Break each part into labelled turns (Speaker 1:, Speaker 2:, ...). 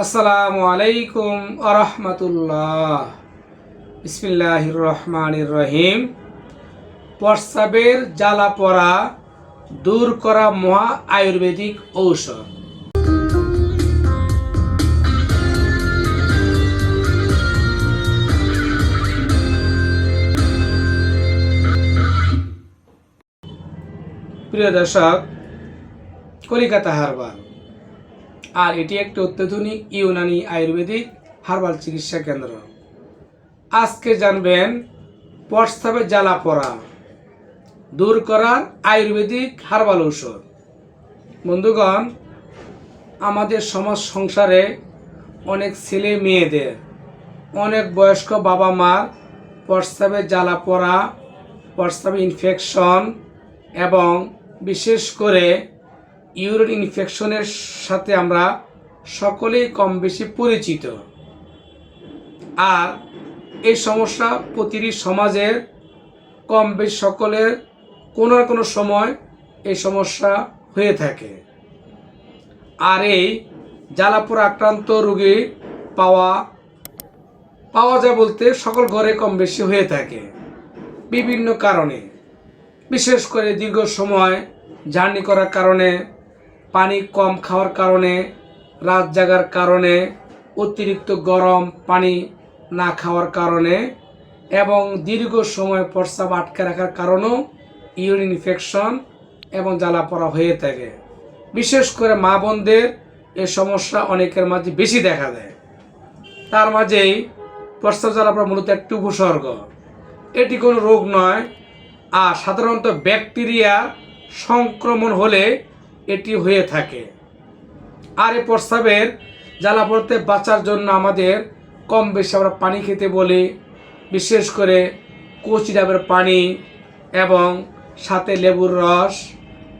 Speaker 1: আসসালামু আলাইকুম আরহামতুল্লাহ। বিসমিল্লাহ রহমান রহিম। প্রস্রাবের জ্বালা পড়া, দূর করা মহা আয়ুর্বেদিক ঔষধ। প্রিয় দর্শক, কলিকাতা হারবাল আর এটি একটি অত্যাধুনিক ইউনানি আয়ুর্বেদিক হার্বাল চিকিৎসা কেন্দ্র। আজকে জানবেন প্রস্তাবে জ্বালা পড়া, দূর করার আয়ুর্বেদিক হার্বাল ঔষধ। বন্ধুগণ, আমাদের সমাজ সংসারে অনেক ছেলে মেয়েদের, অনেক বয়স্ক বাবা মার প্রস্তাবে জ্বালা পড়া, প্রস্তাবে ইনফেকশন এবং বিশেষ করে ইউরিন ইনফেকশনের সাথে আমরা সকলেই কম বেশি পরিচিত। আর এই সমস্যা প্রতিটি সমাজের কম বেশি সকলের কোনো না কোনো সময় এই সমস্যা হয়ে থাকে। আর এই জ্বালাপুর আক্রান্ত রোগী পাওয়া পাওয়া যায় বলতে সকল ঘরে কম বেশি হয়ে থাকে। বিভিন্ন কারণে। বিশেষ করে দীর্ঘ সময় জার্নি করার কারণে পানি কম খাওয়ার কারণে, রাত জাগার কারণে, অতিরিক্ত গরম পানি না খাওয়ার কারণে এবং দীর্ঘ সময় প্রস্রাব আটকে রাখার কারণেও ইউরিন ইনফেকশন এবং জ্বালা পড়া হয়ে থাকে। বিশেষ করে মা বোনদের এ সমস্যা অনেকের মাঝে বেশি দেখা দেয়। তার মাঝেই প্রস্রাব জ্বালা পড়া মূলত একটি উপসর্গ। এটি কোনো রোগ নয়, আর সাধারণত ব্যাকটেরিয়া সংক্রমণ হলে এটি হয়ে থাকে। আর এই প্রস্রাবের জ্বালা পড়তে বাঁচার জন্য আমাদের কম বেশি আমরা পানি খেতে বলি, বিশেষ করে কচি ডাবের পানি এবং সাথে লেবুর রস,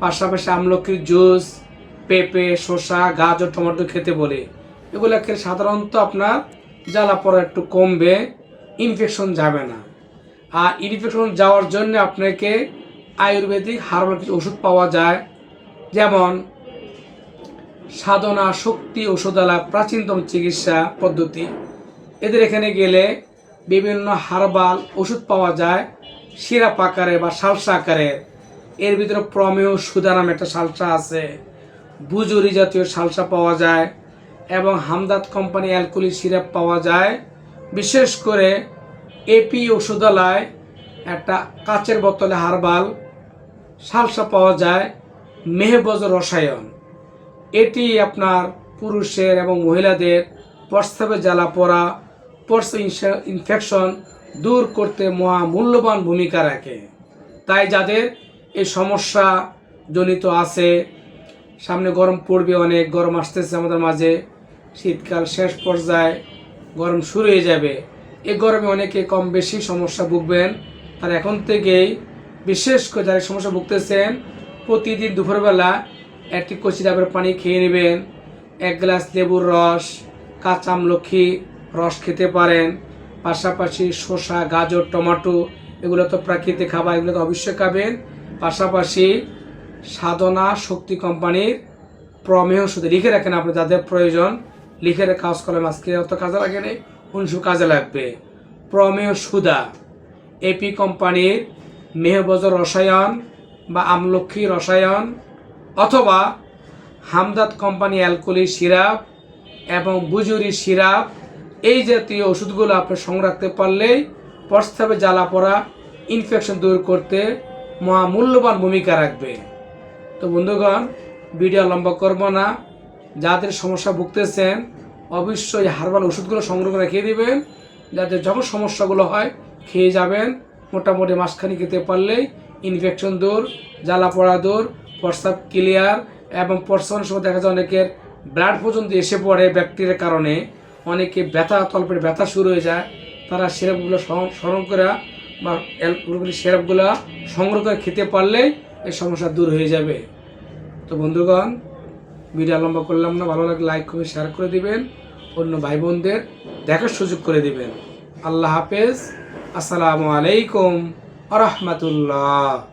Speaker 1: পাশাপাশি আমলকির জুস, পেঁপে, শসা, গাজর, টমেটো খেতে বলি। এগুলো খেলে সাধারণত আপনার জ্বালা পড়া একটু কমবে ইনফেকশন যাবে না। আর ইনফেকশন যাওয়ার জন্য আপনাকে আয়ুর্বেদিক হার্বাল কিছু ওষুধ পাওয়া যায় যেমন সাধনা, শক্তি ঔষধালয় প্রাচীনতম চিকিৎসা পদ্ধতি। এদের এখানে গেলে বিভিন্ন হারবাল ওষুধ পাওয়া যায়, সিরাপ আকারে বা সালসা আকারে। এর ভিতরে প্রমেয় সুদা নামে একটা সালসা আছে। বুজুরি জাতীয় সালসা পাওয়া যায় এবং হামদাদ কোম্পানি অ্যালকোহলি সিরাপ পাওয়া যায়। বিশেষ করে এপি ওষুধালয় একটা কাচের বোতলে হারবাল সালসা পাওয়া যায়। মেহবজ রসায়ন। এটি আপনার পুরুষের এবং মহিলাদের প্রস্তাবে জ্বালা পড়া প্রস্তাব ইনফেকশন দূর করতে মহা মূল্যবান ভূমিকা রাখে। তাই যাদের এই সমস্যা জনিত আছে, সামনে গরম পড়বে অনেক, গরম আসতেছে আমাদের মাঝে, শীতকাল শেষ পর্যায়ে গরম শুরু হয়ে যাবে। এই গরমে অনেকে কম বেশি সমস্যা ভুগবেন। তার এখন থেকেই বিশেষ করে যারা সমস্যা ভুগতেছেন প্রতিদিন দুপুরবেলা একটি কচি ডাবের পানি খেয়ে নেবেন। এক গ্লাস লেবুর রস, কাঁচা আমলখি রস খেতে পারেন। পাশাপাশি শসা, গাজর, টমাটো, এগুলো তো প্রাকৃতিক খাবার, এগুলো তো অবশ্যই খাবেন। পাশাপাশি সাধনা শক্তি কোম্পানির প্রমেয় শুধু লিখে রাখেন আপনি, যাদের প্রয়োজন লিখে রেখে কাজ কলম। আজকে অত কাজে লাগে নেই, অংশ কাজে লাগবে। প্রমেয় সুদা এপি কোম্পানির মেহবজ রসায়ন বা আমলক্ষী রসায়ন অথবা হামদাদ কোম্পানি অ্যালকোহলি সিরাপ এবং বুজুরি সিরাপ, এই জাতীয় ওষুধগুলো আপনি সংগ্রহ রাখতে পারলেই প্রস্তাবে জ্বালা পড়া ইনফেকশন দূর করতে মহা মূল্যবান ভূমিকা রাখবে। তো বন্ধুগণ ভিডিও লম্বা করব না। যাদের সমস্যা ভুগতেছেন, অবশ্যই হার্বাল ওষুধগুলো সংগ্রহ করে রেখে দিবেন। যাতে যখন সমস্যাগুলো হয়, খেয়ে যাবেন, মোটামুটি মাসখানি খেতে পারলেই ইনফেকশন দূর জ্বালা পড়া দূর, প্রস্রাব ক্লিয়ার এবং প্রস্রাবের সময় দেখা যায় অনেকের ব্লাড পর্যন্ত এসে পড়ে ব্যাকটেরিয়ার কারণে। অনেকে ব্যথা তলপের ব্যথা শুরু হয়ে যায়। তারা সিরাপগুলো স্মরণ করে বা অ্যালকোহলগুলি সিরাপগুলো সংগ্রহ করে খেতে পারলেই এই সমস্যা দূর হয়ে যাবে। তো বন্ধুগণ ভিডিও লম্বা করলাম না। ভালো লাগলে লাইক করে শেয়ার করে দিবেন। অন্য ভাই বোনদের দেখার সুযোগ করে দিবেন। আল্লাহ হাফেজ। আসসালামু আলাইকুম। রহমতুল্লাহ